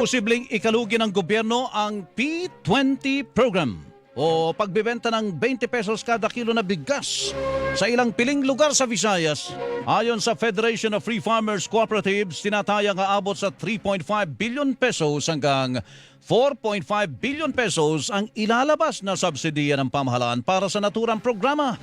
Posibleng ikalugi ng gobyerno ang P20 program o pagbebenta ng 20 pesos kada kilo na bigas sa ilang piling lugar sa Visayas. Ayon sa Federation of Free Farmers Cooperatives, tinatayang aabot sa 3.5 billion pesos hanggang 4.5 billion pesos ang ilalabas na subsidiya ng pamahalaan para sa naturang programa.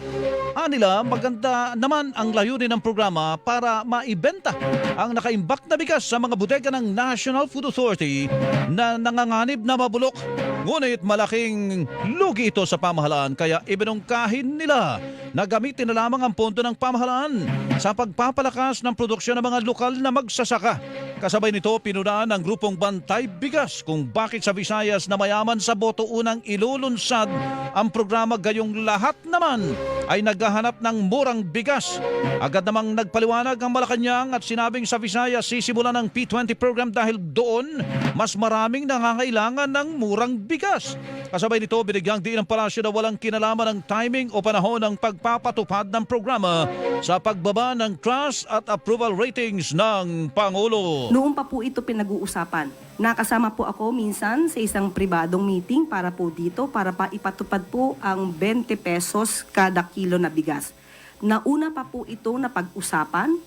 Anila, maganda naman ang layunin ng programa para maibenta ang nakaimbak na bigas sa mga bodega ng National Food Authority na nanganganib na mabulok. Ngunit malaking lugi ito sa pamahalaan kaya ibinungkahin nila na gamitin na lamang ang pondo ng pamahalaan sa pagpapalakas ng produksyon ng mga lokal na magsasaka. Kasabay nito, pinunaan ng grupong Bantay Bigas kung bakit sa Visayas na mayaman sa boto unang ilulunsad ang programa gayong lahat naman ay naghahanap ng murang bigas. Agad namang nagpaliwanag ang Malacanang at sinabing sa Visayas sisimulan ng P20 program dahil doon mas maraming nangangailangan ng murang bigas. Kasabay nito, binigyang diin ng palasyo na walang kinalaman ng timing o panahon ng pagpapatupad ng programa sa pagbaba ng trust at approval ratings ng Pangulo. Noon pa po ito pinag-uusapan. Nakasama po ako minsan sa isang pribadong meeting para po dito para pa ipatupad po ang 20 pesos kada kilo na bigas. Nauna pa po ito na pag-usapan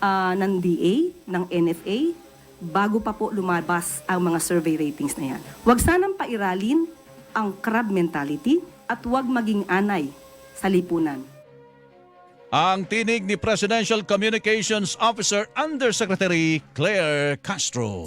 ah, ng DA, ng NFA, bago pa po lumabas ang mga survey ratings na yan. Huwag sanang pairalin ang crab mentality at huwag maging anay sa lipunan. Ang tinig ni Presidential Communications Officer Undersecretary Claire Castro.